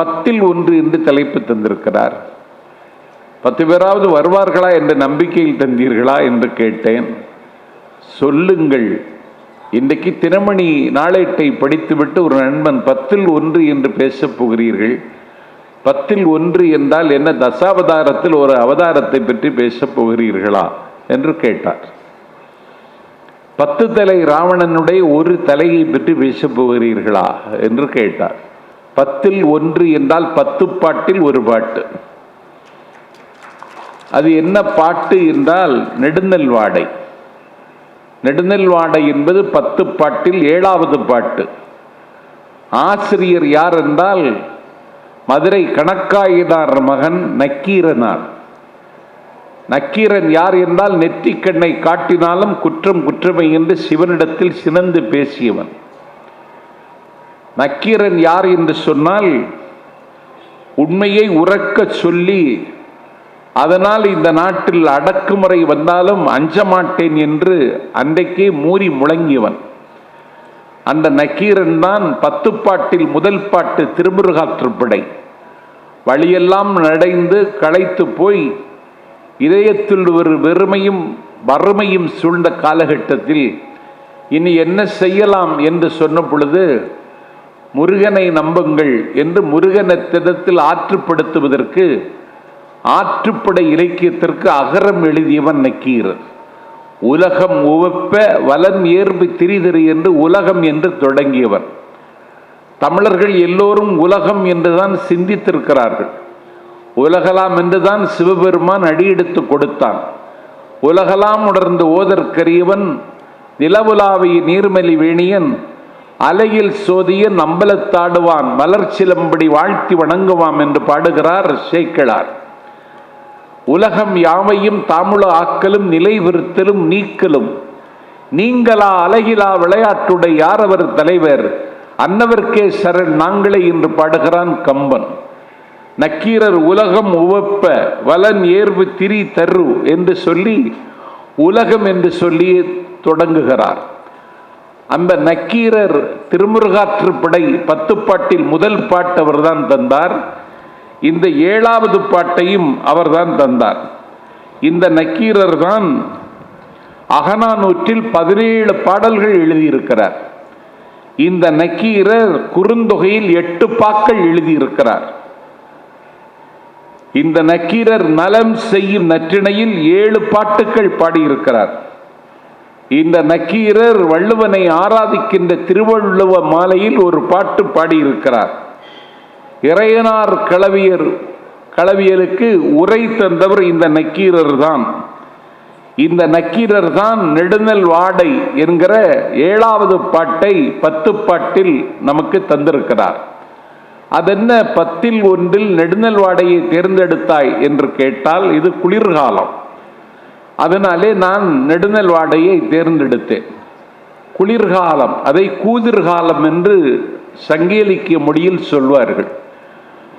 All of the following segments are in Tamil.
பத்தில் ஒன்று என்று தலைப்பு தந்திருக்கிறார். பத்து பேராவது வருவார்களா என்ற நம்பிக்கையில் தந்தீர்களா என்று கேட்டேன். சொல்லுங்கள். இன்றைக்கு தினமணி நாளேட்டை படித்துவிட்டு ஒரு நண்பன் பத்தில் ஒன்று என்று பேசப் போகிறீர்கள். பத்தில் ஒன்று என்றால் என்ன? தசாவதாரத்தில் ஒரு அவதாரத்தை பற்றி பேசப் போகிறீர்களா? என்று கேட்டார். பத்து தலை ராவணனுடைய ஒரு தலையை பற்றி பேசப் போகிறீர்களா? என்று கேட்டார். பத்தில் ஒன்று என்றால் பத்து பாட்டில் ஒரு பாட்டு. அது என்ன பாட்டு என்றால் நெடுநெல் வாடை. நெடுநெல் வாடை என்பது பத்து பாட்டில் ஏழாவது பாட்டு. ஆசிரியர் யார் என்றால் மதுரை கணக்காயினார் மகன் நக்கீரனார். நக்கீரன் யார் என்றால் நெற்றிக்கண்ணை காட்டினாலும் குற்றம் குற்றமை என்று சிவனிடத்தில் சினந்து பேசியவன். நக்கீரன் யார் என்று சொன்னால் உண்மையை உறக்கச் சொல்லி அதனால் இந்த நாட்டில் அடக்குமுறை வந்தாலும் அஞ்ச மாட்டேன் என்று அன்றைக்கே மூறி முழங்கியவன். அந்த நக்கீரன் தான் பத்து பாட்டில் முதல் பாட்டு திருமுருகாற்றுப்படை வழியெல்லாம் நடைந்து களைத்து போய் இதயத்தில் ஒரு வெறுமையும் வறுமையும் சூழ்ந்த காலகட்டத்தில் இனி என்ன செய்யலாம் என்று சொன்ன பொழுது முருகனை நம்புங்கள் என்று முருகனத்திடத்தில் ஆற்றுப்படுத்துவதற்கு ஆற்றுப்படை இலக்கியத்திற்கு அகரம் எழுதியவன் நக்கீரன். உலகம் உவப்ப வலன் ஏர்பு திரிதிரு என்று உலகம் என்று தொடங்கியவர் தமிழர்கள் எல்லோரும் உலகம் என்றுதான் சிந்தித்திருக்கிறார்கள். உலகலாம் என்றுதான் சிவபெருமான் அடியெடுத்து கொடுத்தான். உலகலாம் உணர்ந்து ஓதற்கரியவன் நிலவுலாவிய நீர்மலி வேணியன் அலையில் சோதிய நம்பலத்தாடுவான் மலர்ச்சிலம்படி வாழ்த்தி வணங்குவாம் என்று பாடுகிறார் சேக்கிழார். உலகம் யாவையும் தாமுல ஆக்கலும் நிலைவிருத்தலும் நீக்கலும். நீங்களா அலகிலா விளையாட்டுடைய யார் அவர் தலைவர்? அன்னவர்க்கே சரண் நாங்களே என்று பாடுகிறான் கம்பன். நக்கீரர் உலகம் உவப்ப வலன் ஏர்வு திரி தரு என்று சொல்லி உலகம் என்று சொல்லி தொடங்குகிறார். அந்த நக்கீரர் திருமுருகாற்றுப்படை பத்து பாட்டில் முதல் பாட்டு அவர்தான் தந்தார். இந்த ஏழாவது பாட்டையும் அவர்தான் தந்தார். இந்த நக்கீரர் தான் அகனானூற்றில் பதினேழு பாடல்கள் எழுதியிருக்கிறார். இந்த நக்கீரர் குறுந்தொகையில் எட்டு பாக்கள் எழுதியிருக்கிறார். இந்த நக்கீரர் நலம் செய்யும் நற்றிணையில் ஏழு பாட்டுக்கள் பாடியிருக்கிறார். இந்த நக்கீரர் வள்ளுவனை ஆராதிக்கின்ற திருவள்ளுவ மாலையில் ஒரு பாட்டு பாடியிருக்கிறார். இறையனார் களவியர் களவியலுக்கு உரை தந்தவர் இந்த நக்கீரர் தான். இந்த நக்கீரர் தான் நெடுநல் வாடை என்கிற ஏழாவது பாட்டை பத்து பாட்டில் நமக்கு தந்திருக்கிறார். அதென்ன பத்தில் ஒன்றில் நெடுநல் வாடையை தேர்ந்தெடுத்தாய் என்று கேட்டால் இது குளிர்காலம். அதனாலே நான் நெடுநல் வாடையை தேர்ந்தெடுத்தேன். குளிர்காலம் அதை கூதிர்காலம் என்று சங்கேலிக்கிய மொழியில் சொல்வார்கள்.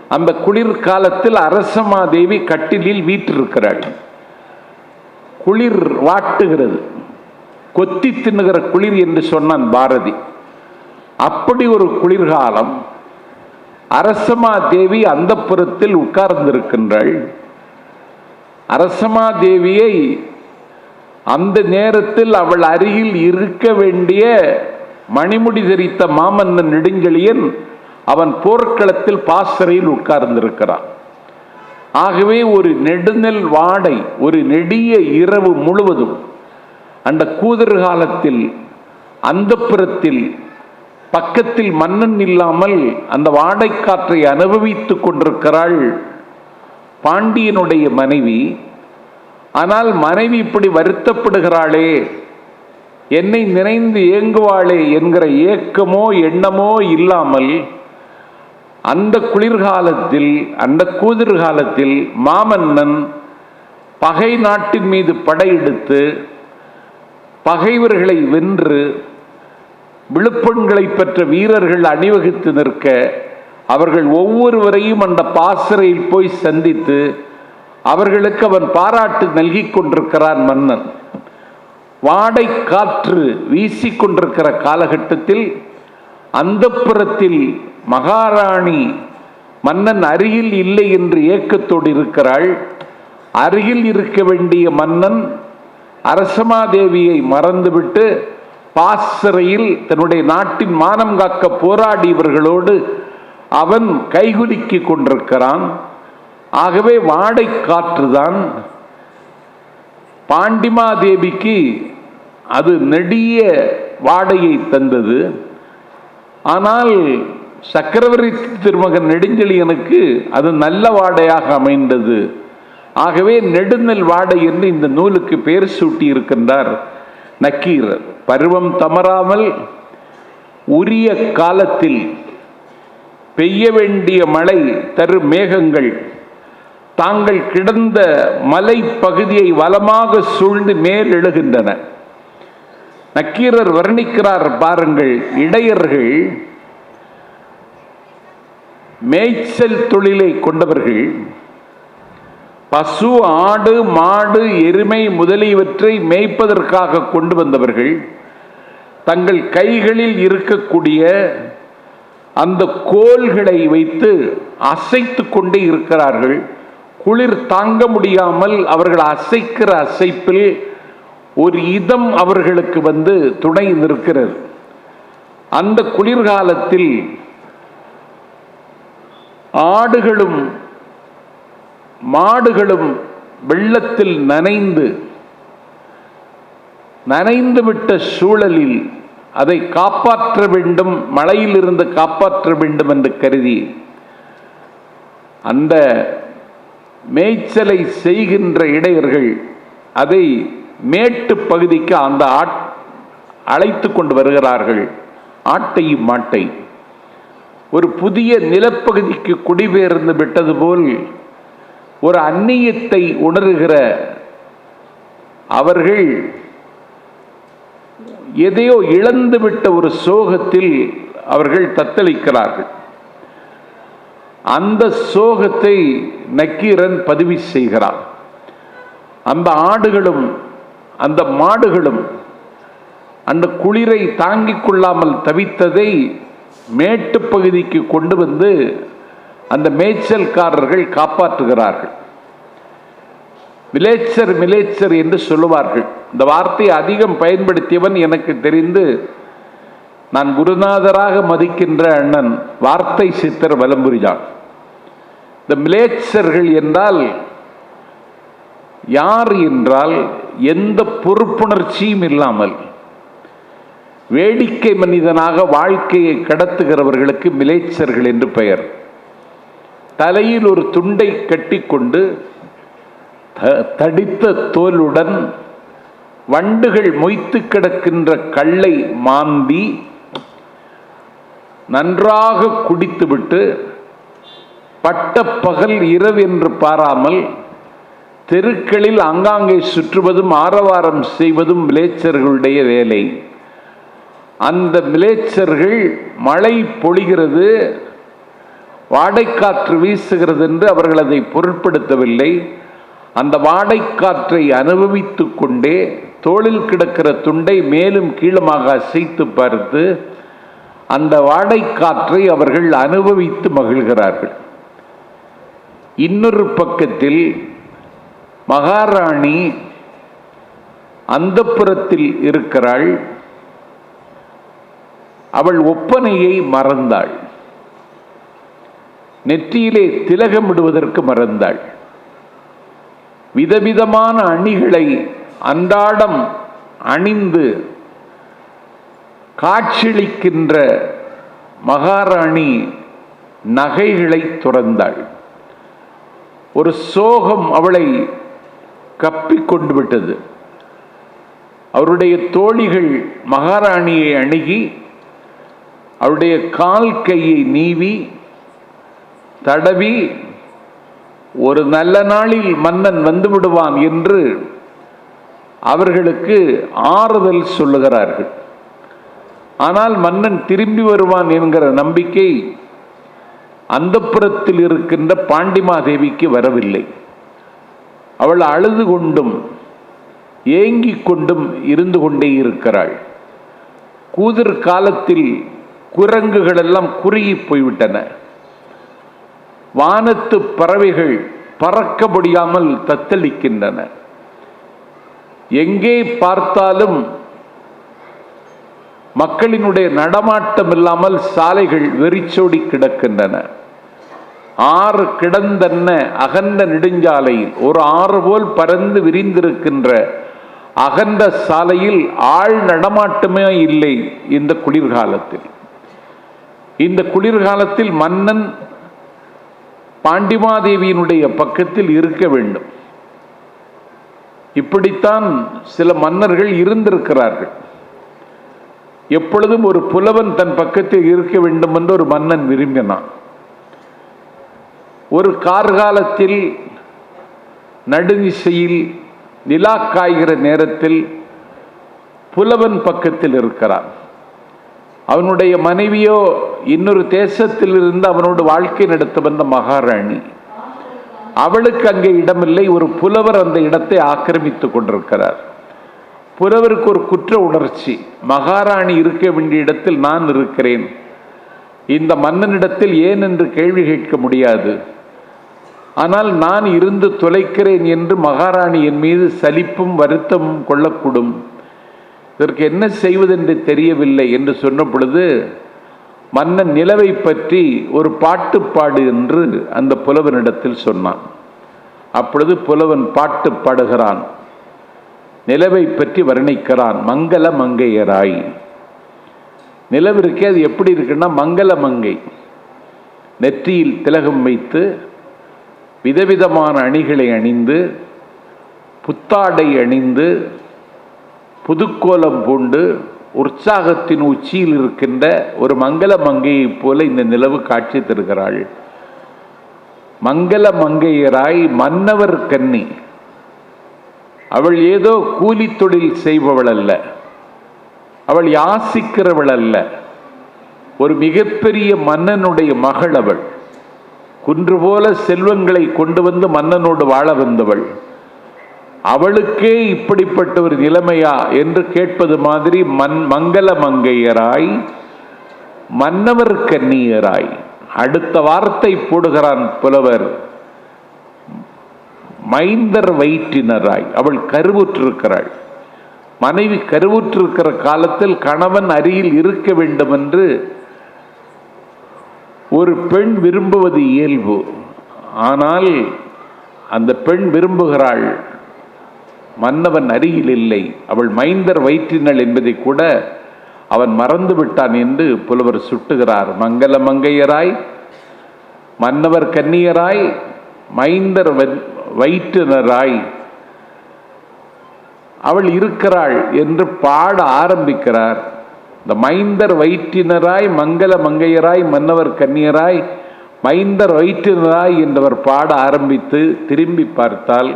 அந்த குளிர்காலத்தில் அரசமாதேவி கட்டிலில் வீற்றிருக்கிறாள். குளிர் வாட்டுகிறது. கொத்தி தின்னுகிற குளிர் என்று சொன்னான் பாரதி. அப்படி ஒரு குளிர்காலம் அரசமா தேவி அந்த புறத்தில் உட்கார்ந்திருக்கின்றாள். அரசமா தேவியை அந்த நேரத்தில் அவள் அருகில் இருக்க வேண்டிய மணிமுடி தெரித்த மாமன்னன் நெடுஞ்செழியன் அவன் போர்க்களத்தில் பாசறையில் உட்கார்ந்திருக்கிறான். ஆகவே ஒரு நெடுநெல் வாடை ஒரு நெடிய இரவு முழுவதும் அந்த கூதர் காலத்தில் அந்த புறத்தில் பக்கத்தில் மன்னன் இல்லாமல் அந்த வாடைக்காற்றை அனுபவித்துக் கொண்டிருக்கிறாள் பாண்டியனுடைய மனைவி ஆனால் மனைவி இப்படி வருத்தப்படுகிறாளே என்னை நினைந்து ஏங்குவாளே என்கிற ஏக்கமோ எண்ணமோ இல்லாமல் அந்த குளிர்காலத்தில் அந்த கூதிர்காலத்தில் மாமன்னன் பகை நாட்டின் மீது படையெடுத்து பகைவர்களை வென்று விழுப்பெண்களை பெற்ற வீரர்கள் அணிவகுத்து நிற்க அவர்கள் ஒவ்வொருவரையும் அந்த பாசறையில் போய் சந்தித்து அவர்களுக்கு அவன் பாராட்டு நல்கி கொண்டிருக்கிறான் மன்னன். வாடை காற்று வீசிக்கொண்டிருக்கிற காலகட்டத்தில் அந்த மகாராணி மன்னன் அருகில் இல்லை என்று ஏக்கத்தோடு இருக்கிறாள். அருகில் இருக்க வேண்டிய மன்னன் அரசமாதேவியை மறந்துவிட்டு பாசறையில் தன்னுடைய நாட்டின் மானம் காக்க போராடியவர்களோடு அவன் கைகுலுக்கி கொண்டிருக்கிறான். ஆகவே வாடை காற்றுதான் பாண்டிமாதேவிக்கு அது நெடிய வாடையை தந்தது. ஆனால் சக்கரவர்த்தி திருமகன் நெடுஞ்செழியனுக்கு அது நல்ல வாடையாக அமைந்தது. ஆகவே நெடுநெல் வாடை என்று இந்த நூலுக்கு பெயர் சூட்டி இருக்கின்றார் நக்கீர். பருவம் தமராமல் உரிய காலத்தில் பெய்ய வேண்டிய மழை தரு மேகங்கள் தாங்கள் கிடந்த மலை பகுதியை வலமாக சூழ்ந்து மேல் எழுகின்றன. நக்கீரர் வர்ணிக்கிறார் பாருங்கள் இடையர்கள் மேய்ச்சல் தொழிலை கொண்டவர்கள் பசு ஆடு மாடு எருமை முதலியவற்றை மேய்ப்பதற்காக கொண்டு வந்தவர்கள் தங்கள் கைகளில் இருக்கக்கூடிய அந்த கோல்களை வைத்து அசைத்து கொண்டே இருக்கிறார்கள். குளிர் தாங்க முடியாமல் அவர்கள் அசைக்கிற அசைப்பில் ஒரு இதம் அவர்களுக்கு வந்து துணை நிற்கிறது. அந்த குளிர்காலத்தில் ஆடுகளும் மாடுகளும் வெள்ளத்தில் நனைந்து நனைந்து விட்ட சூழலில் அதை காப்பாற்ற வேண்டும் மழையிலிருந்து காப்பாற்ற வேண்டும் என்று கருதி அந்த மேய்ச்சலை செய்கின்ற இடையர்கள் அதை மேட்டு பகுதிக்கு அந்த ஆட் அழைத்து கொண்டு வருகிறார்கள். ஆட்டையும் மாட்டை. ஒரு புதிய நிலப்பகுதிக்கு குடிபெயர்ந்து விட்டது போல் ஒரு அந்நியத்தை உணர்கிற அவர்கள் எதையோ இழந்துவிட்ட ஒரு சோகத்தில் அவர்கள் தத்தளிக்கிறார்கள். அந்த சோகத்தை நக்கீரன் பதிவு செய்கிறான். அந்த ஆடுகளும் அந்த மாடுகளும் அந்த குளிரை தாங்கிக் கொள்ளாமல் தவித்ததை மேட்டு பகுதிக்கு கொண்டு வந்து அந்த மேய்ச்சல்காரர்கள் காப்பாற்றுகிறார்கள். விலேச்சர் மிலேச்சர் என்று சொல்லுவார்கள். இந்த வார்த்தையை அதிகம் பயன்படுத்தியவன் எனக்கு தெரிந்து நான் குருநாதராக மதிக்கின்ற அண்ணன் வார்த்தை சித்தர் வலம்புரிஜான் இந்த மிலேச்சர்கள் என்றால் யார் என்றால் எந்த பொறுப்புணர்ச்சியும் இல்லாமல் வேடிக்கை மனிதனாக வாழ்க்கையை கடத்துகிறவர்களுக்கு மிலேச்சர்கள் என்று பெயர். தலையில் ஒரு துண்டை கட்டிக்கொண்டு த- தடித்த தோலுடன் வண்டுகள் மொய்த்து கிடக்கின்ற கல்லை மாந்தி நன்றாக குடித்துவிட்டு பட்ட பகல் இரவு என்று பாராமல் தெருக்களில் ஆங்காங்கே சுற்றுவதும் ஆரவாரம் செய்வதும் மிலேச்சர்களுடைய வேலை. அந்த மிலேச்சர்கள் மழை பொழிகிறது வாடைக்காற்று வீசுகிறது என்று அவர்கள் அதை பொருட்படுத்தவில்லை. அந்த வாடைக்காற்றை அனுபவித்து கொண்டே தோளில் கிடக்கிற துண்டை மேலும் கீழமாக அசைத்து பார்த்து அந்த வாடைக்காற்றை அவர்கள் அனுபவித்து மகிழ்கிறார்கள். இன்னொரு பக்கத்தில் மகாராணி அந்தப்புறத்தில் இருக்கிறாள். அவள் ஒப்பனையை மறந்தாள். நெற்றியிலே திலகமிடுவதற்கு மறந்தாள். விதவிதமான அணிகளை அன்றாடம் அணிந்து காட்சியளிக்கின்ற மகாராணி நகைகளை துறந்தாள். ஒரு சோகம் அவளை கப்பிக்கொண்டு விட்டது. அவருடைய தோழிகள் மகாராணியை அணுகி அவருடைய கால் கையை நீவி தடவி ஒரு நல்ல நாளில் மன்னன் வந்து விடுவான் என்று அவர்களுக்கு ஆறுதல் சொல்லுகிறார்கள். ஆனால் மன்னன் திரும்பி வருவான் என்கிற நம்பிக்கை அந்தப்புறத்தில் இருக்கின்ற பாண்டிமாதேவிக்கு வரவில்லை. அவள் அழுது கொண்டும் ஏங்கிக் கொண்டும் இருந்து கொண்டே இருக்கிறாள். கூதிர் காலத்தில் குரங்குகள் எல்லாம் குறுகி போய்விட்டன. வானத்து பறவைகள் பறக்க முடியாமல் தத்தளிக்கின்றன. எங்கே பார்த்தாலும் மக்களினுடைய நடமாட்டம் இல்லாமல் சாலைகள் வெறிச்சோடி கிடக்கின்றன. ஆறு கிடந்தன்ன அகன்ற நெடுஞ்சாலையில் ஒரு ஆறு போல் பறந்து விரிந்திருக்கின்ற அகன்ற சாலையில் ஆள் நடமாட்டமே இல்லை இந்த குளிர்காலத்தில். இந்த குளிர்காலத்தில் மன்னன் பாண்டிமாதேவியினுடைய பக்கத்தில் இருக்க வேண்டும். இப்படித்தான் சில மன்னர்கள் இருந்திருக்கிறார்கள். எப்பொழுதும் ஒரு புலவன் தன் பக்கத்தில் இருக்க வேண்டும் என்று ஒரு மன்னன் விரும்பினான். ஒரு கார்காலத்தில் நடுநிசையில் நிலா காய்கிற நேரத்தில் புலவன் பக்கத்தில் இருக்கிறான். அவனுடைய மனைவியோ இன்னொரு தேசத்தில் இருந்து அவனோடு வாழ்க்கை நடத்த வந்த மகாராணி. அவளுக்கு அங்கே இடமில்லை ஒரு புலவர் அந்த இடத்தை ஆக்கிரமித்துக் கொண்டிருக்கிறார். புலவருக்கு ஒரு குற்ற உணர்ச்சி மகாராணி இருக்க வேண்டிய இடத்தில் நான் இருக்கிறேன். இந்த மன்னனிடத்தில் ஏன் என்று கேள்வி கேட்க முடியாது. ஆனால் நான் இருந்து தொலைக்கிறேன் என்று மகாராணி என் மீது சலிப்பும் வருத்தமும் கொள்ளக்கூடும். இதற்கு என்ன செய்வதென்று தெரியவில்லை என்று சொன்ன பொழுது மன்னன் நிலவை பற்றி ஒரு பாட்டு பாடு என்று அந்த புலவனிடத்தில் சொன்னான். அப்பொழுது புலவன் பாட்டு பாடுகிறான். நிலவை பற்றி வர்ணிக்கிறான் மங்கள மங்கையராய். நிலவிற்கே அது எப்படி இருக்குன்னா மங்கள மங்கை. நெற்றியில் திலகம் வைத்து விதவிதமான அணிகளை அணிந்து புத்தாடை அணிந்து புதுக்கோலம் பூண்டு உற்சாகத்தின் உச்சியில் இருக்கின்ற ஒரு மங்கள மங்கையைப் போல இந்த நிலவு காட்சி தருகிறாள். மங்கள மங்கையராய் மன்னவர் கன்னி. அவள் ஏதோ கூலி தொழில் செய்பவள் அல்ல அவள் யாசிக்கிறவள் அல்ல ஒரு மிகப்பெரிய மன்னனுடைய மகள் அவள். குன்று போல செல்வங்களை கொண்டு வந்து மன்னனோடு வாழ வந்தவள். அவளுக்கே இப்படிப்பட்ட ஒரு நிலைமையா என்று கேட்பது மாதிரி மண் மங்கள மங்கையராய் மன்னவர் கன்னியராய். அடுத்த வார்த்தை போடுகிறான் புலவர். மைந்தர் வயிற்றினராய். அவள் கருவுற்றிருக்கிறாள். மனைவி கருவுற்றிருக்கிற காலத்தில் கணவன் அருகில் இருக்க வேண்டும் என்று ஒரு பெண் விரும்புவது இயல்பு. ஆனால் அந்த பெண் விரும்புகிறாள். மன்னவன் அருகில் இல்லை. அவள் மைந்தர் வயிற்றினள் என்பதை கூட அவன் மறந்து விட்டான் என்று புலவர் சுட்டுகிறார். மங்கள மங்கையராய் மன்னவர் கன்னியராய் மைந்தர் வயிற்றினராய். அவள் இருக்கிறாள் என்று பாட ஆரம்பிக்கிறார். இந்த மைந்தர் வயிற்றினராய் மங்கள மங்கையராய் மன்னவர் கன்னியராய் மைந்தர் வயிற்றினராய் என்றவர் பாட ஆரம்பித்து திரும்பி பார்த்தால்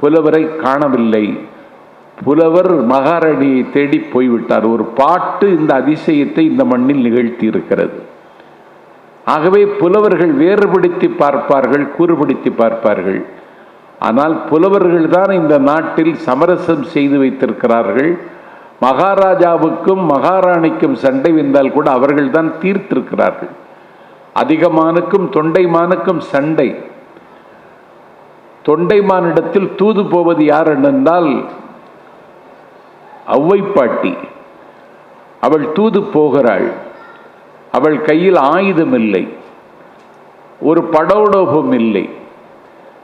புலவரை காணவில்லை. புலவர் மகாராணியை தேடி போய்விட்டார். ஒரு பாட்டு இந்த அதிசயத்தை இந்த மண்ணில் நிகழ்த்தி இருக்கிறது ஆகவே புலவர்கள் வேறுபடுத்தி பார்ப்பார்கள் கூறுபடுத்தி பார்ப்பார்கள். ஆனால் புலவர்கள்தான் இந்த நாட்டில் சமரசம் செய்து வைத்திருக்கிறார்கள். மகாராஜாவுக்கும் மகாராணிக்கும் சண்டை வந்தால் கூட அவர்கள் தான் தீர்த்திருக்கிறார்கள். அதிகமானுக்கும் தொண்டைமானுக்கும் சண்டை. தொண்டைமானிடத்தில் தூது போவது யார் என்றால் ஔவைப்பாட்டி. அவள் தூது போகிறாள். அவள் கையில் ஆயுதம் இல்லை ஒரு படோடோபம் இல்லை.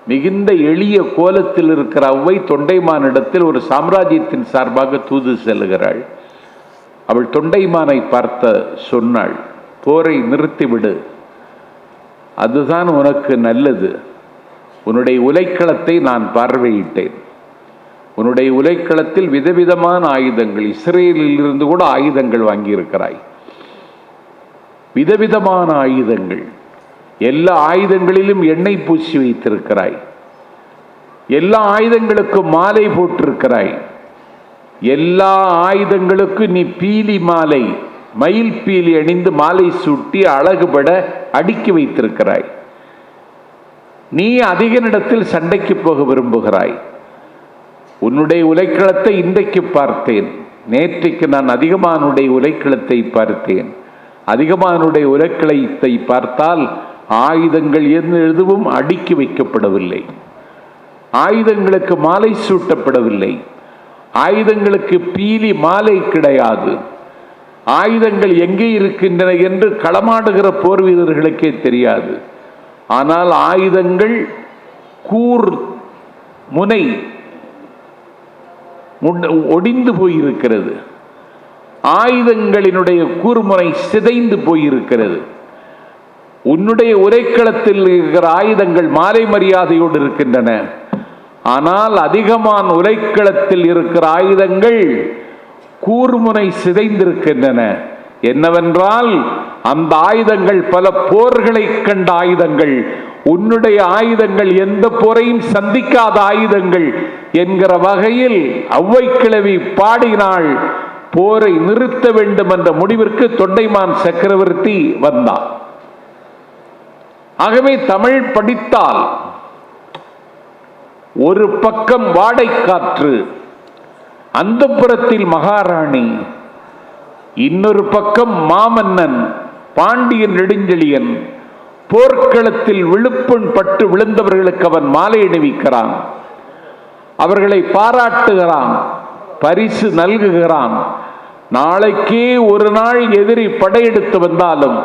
மிகுந்த எளிய கோலத்தில் இருக்கிற அவ்வை தொண்டைமானிடத்தில் ஒரு சாம்ராஜ்யத்தின் சார்பாக தூது செல்கிறாள். அவள் தொண்டைமானை பார்த்த சொன்னாள் போரை நிறுத்திவிடு. அதுதான் உனக்கு நல்லது. உன்னுடைய உலைக்களத்தை நான் பார்வையிட்டேன். உன்னுடைய உலைக்களத்தில் விதவிதமான ஆயுதங்கள் இஸ்ரேலில் இருந்து கூட ஆயுதங்கள் வாங்கியிருக்கிறாய். விதவிதமான ஆயுதங்கள். எல்லா ஆயுதங்களிலும் எண்ணெய் பூசி வைத்திருக்கிறாய். எல்லா ஆயுதங்களுக்கும் மாலை போட்டிருக்கிறாய். எல்லா ஆயுதங்களுக்கும் நீ பீலி மாலை மயில் பீலி அணிந்து மாலை சூட்டி அழகுபட அடுக்கி வைத்திருக்கிறாய். நீ அதிக நேரத்தில் சண்டைக்கு போக விரும்புகிறாய். உன்னுடைய உலைக்களத்தை இன்றைக்கு பார்த்தேன். நேற்றைக்கு நான் அதிகமானுடைய உலைக்களத்தை பார்த்தேன். அதிகமானுடைய உலைக்களத்தை பார்த்தால் ஆயுதங்கள் என்று எதுவும் அடுக்கி வைக்கப்படவில்லை. ஆயுதங்களுக்கு மாலை சூட்டப்படவில்லை. ஆயுதங்களுக்கு பீலி மாலை கிடையாது. ஆயுதங்கள் எங்கே இருக்கின்றன என்று களமாடுகிற போர் வீரர்களுக்கே தெரியாது. ஆனால் ஆயுதங்கள் கூர் முனை ஒடிந்து போயிருக்கிறது. ஆயுதங்களினுடைய கூர்முனை சிதைந்து போயிருக்கிறது. உன்னுடைய உரைக்களத்தில் இருக்கிற ஆயுதங்கள் மாலை மரியாதையோடு இருக்கின்றன. ஆனால் அதிகமான உரைக்களத்தில் இருக்கிற ஆயுதங்கள் கூர்முனை சிதைந்திருக்கின்றன. என்னவென்றால் அந்த ஆயுதங்கள் பல போர்களை கண்ட ஆயுதங்கள் உன்னுடைய ஆயுதங்கள் எந்த போரையும் சந்திக்காத ஆயுதங்கள் என்கிற வகையில் அவ்வை கிழவி பாடினாள் போரை நிறுத்த வேண்டும் என்ற முடிவிற்கு தொண்டைமான் சக்கரவர்த்தி வந்தார். ஆகவே தமிழ் படித்தால் ஒரு பக்கம் வாடைக்காற்று அந்த புறத்தில் மகாராணி இன்னொரு பக்கம் மாமன்னன் பாண்டியன் நெடுஞ்செழியன் போர்க்களத்தில் விழுப்புண் பட்டு விழுந்தவர்களுக்கு அவன் மாலை அணிவிக்கிறான். அவர்களை பாராட்டுகிறான் பரிசு நல்குகிறான். நாளைக்கே ஒரு நாள் எதிரி படையெடுத்து வந்தாலும்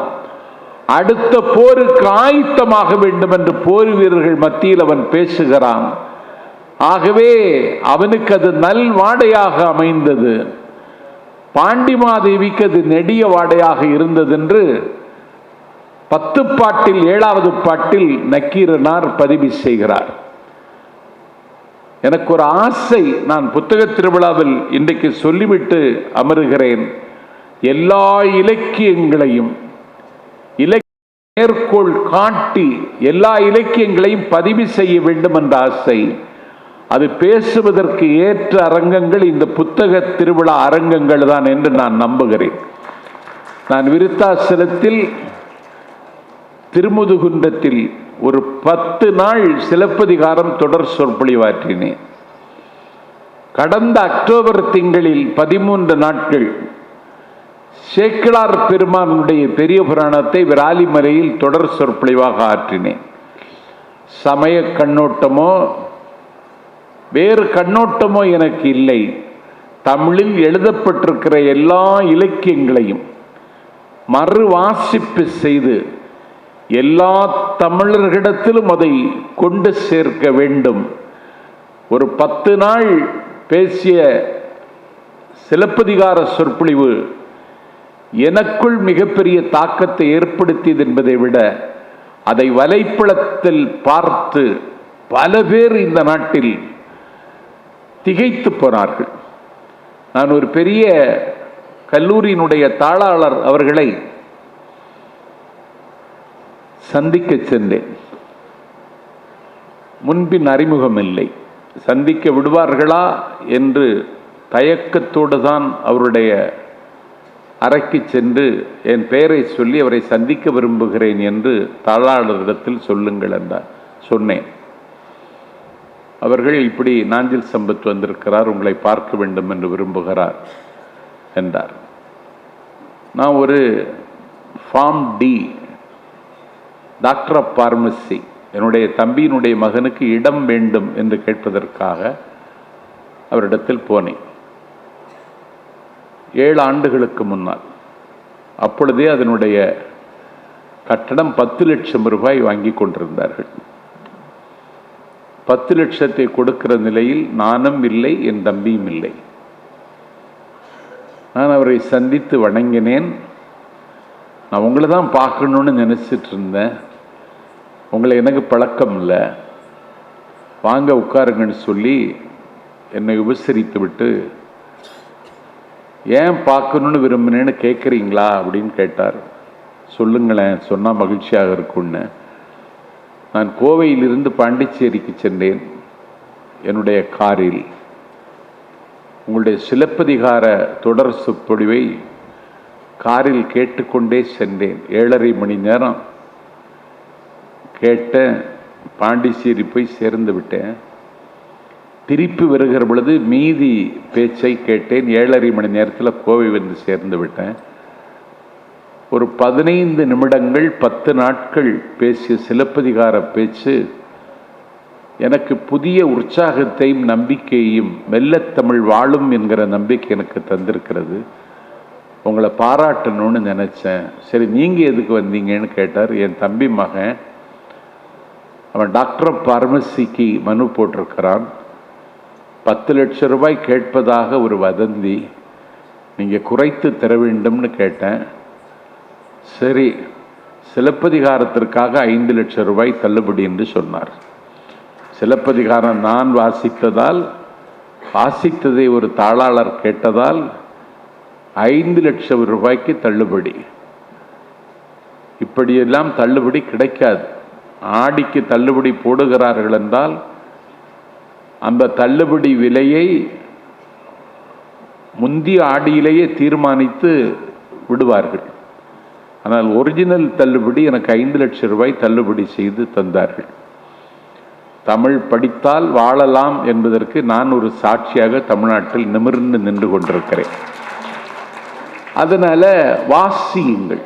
அடுத்த போருக்கு ஆயத்தமாக வேண்டும் என்று போர் வீரர்கள் மத்தியில் அவன் பேசுகிறான். ஆகவே அவனுக்கு அது நல் வாடையாக அமைந்தது. பாண்டிமாதேவிக்கு அது நெடிய வாடையாக இருந்தது என்று பத்து பாட்டில் ஏழாவது பாட்டில் நக்கீரனார் பதிவு செய்கிறார். எனக்கு ஒரு ஆசை நான் புத்தக திருவிழாவில் இன்றைக்கு சொல்லிவிட்டு அமருகிறேன். எல்லா இலக்கியங்களையும் இலக்கிய மேற்கோள் காட்டி எல்லா இலக்கியங்களையும் பதிவு செய்ய வேண்டும் என்ற ஆசை. அது பேசுவதற்கு ஏற்ற அரங்கங்கள் இந்த புத்தக திருவிழா அரங்கங்கள் தான் என்று நான் நம்புகிறேன். நான் விருத்தாசலத்தில் திருமுதுகுன்றத்தில் ஒரு பத்து நாள் சிலப்பதிகாரம் தொடர் சொற்பொழிவாற்றினேன் கடந்த அக்டோபர் திங்களில் பதிமூன்று நாட்கள் சேக்கிழார் பெருமானுடைய பெரிய புராணத்தை விராலிமலையில் தொடர் சொற்பொழிவாக ஆற்றினேன். சமய கண்ணோட்டமோ வேறு கண்ணோட்டமோ எனக்கு இல்லை. தமிழில் எழுதப்பட்டிருக்கிற எல்லா இலக்கியங்களையும் மறு வாசிப்பு செய்து எல்லா தமிழர்களிடத்திலும் அதை கொண்டு சேர்க்க வேண்டும். ஒரு பத்து நாள் பேசிய சிலப்பதிகார சொற்பொழிவு எனக்குள் மிகப்பெரிய தாக்கத்தை ஏற்படுத்தியது என்பதை விட அதை வலைப்பளத்தில் பார்த்து பல பேர் இந்த நாட்டில் திகைத்து போனார்கள். நான் ஒரு பெரிய கல்லூரியினுடைய தாளாளர் அவர்களை சந்திக்க சென்றேன். முன்பின் அறிமுகம் இல்லை. சந்திக்க விடுவார்களா என்று தயக்கத்தோடு தான் அவருடைய அறைக்கு சென்று என் பெயரை சொல்லி அவரை சந்திக்க விரும்புகிறேன் என்று தாளாளரிடத்தில் சொல்லுங்கள் என்றார். சொன்னேன். அவர்கள் இப்படி நாஞ்சில் சம்பத் வந்திருக்கிறார் உங்களை பார்க்க வேண்டும் என்று விரும்புகிறார் என்றார். நான் ஒரு pharm D doctor of pharmacy என்னுடைய தம்பியினுடைய மகனுக்கு இடம் வேண்டும் என்று கேட்பதற்காக அவரிடத்தில் போனேன். ஏழு ஆண்டுகளுக்கு முன்னால். அப்பொழுதே அதனுடைய கட்டணம் பத்து லட்சம் ரூபாய் வாங்கி கொண்டிருந்தார்கள். பத்து லட்சத்தை கொடுக்கிற நிலையில் நானும் இல்லை என் தம்பியும் இல்லை. நான் அவரை சந்தித்து வணங்கினேன். நான் உங்களை தான் பார்க்கணுன்னு நினச்சிட்டு இருந்தேன். உங்களை எனக்கு பழக்கம் இல்லை. வாங்க உட்காருங்கன்னு சொல்லி என்னை உபசரித்து விட்டு ஏன் பார்க்கணுன்னு விரும்பினேன்னு கேட்குறீங்களா அப்படின்னு கேட்டார். சொல்லுங்களேன் சொன்னால் மகிழ்ச்சியாக இருக்கும்னு. நான் கோவையிலிருந்து பாண்டிச்சேரிக்கு சென்றேன். என்னுடைய காரில். உங்களுடைய சிலப்பதிகார தொடர் சொற்பொழிவை காரில் கேட்டுக்கொண்டே சென்றேன். ஏழரை மணி நேரம். கேட்டேன் பாண்டிச்சேரி போய் சேர்ந்து விட்டேன். திருப்பி வருகிற பொழுது மீதி பேச்சை கேட்டேன். ஏழரை மணி நேரத்தில் கோவை வந்து சேர்ந்து விட்டேன். ஒரு பதினைந்து நிமிடங்கள் பத்து நாட்கள் பேசிய சிலப்பதிகார பேச்சு எனக்கு புதிய உற்சாகத்தையும் நம்பிக்கையையும் மெல்லத்தமிழ் வாழும் என்கிற நம்பிக்கை எனக்கு தந்திருக்கிறது. உங்களை பாராட்டணும்னு நினச்சேன். சரி நீங்கள் எதுக்கு வந்தீங்கன்னு கேட்டார். என் தம்பி மகன் அவன் டாக்டர் ஆஃப் பார்மசிக்கு மனு போட்டிருக்கிறான். பத்து லட்சம் ரூபாய் கேட்பதாக ஒரு வதந்தி. நீங்கள் குறைத்து தர வேண்டும்னு கேட்டேன். சரி சிலப்பதிகாரத்திற்காக ஐந்து லட்சம் ரூபாய் தள்ளுபடி என்று சொன்னார். சிலப்பதிகாரம் நான் வாசித்ததால் வாசித்ததை ஒரு தாளாளர் கேட்டதால் ஐந்து லட்சம் ரூபாய்க்கு தள்ளுபடி. இப்படியெல்லாம் தள்ளுபடி கிடைக்காது. ஆடிக்கு தள்ளுபடி போடுகிறார்கள் என்றால் அந்த தள்ளுபடி விலையை முந்திய ஆடியிலேயே தீர்மானித்து விடுவார்கள். ஆனால் ஒரிஜினல் தள்ளுபடி எனக்கு ஐந்து லட்சம் ரூபாய் தள்ளுபடி செய்து தந்தார்கள். தமிழ் படித்தால் வாழலாம் என்பதற்கு நான் ஒரு சாட்சியாக தமிழ்நாட்டில் நிமிர்ந்து நின்று கொண்டிருக்கிறேன். அதனால் வாசியுங்கள்.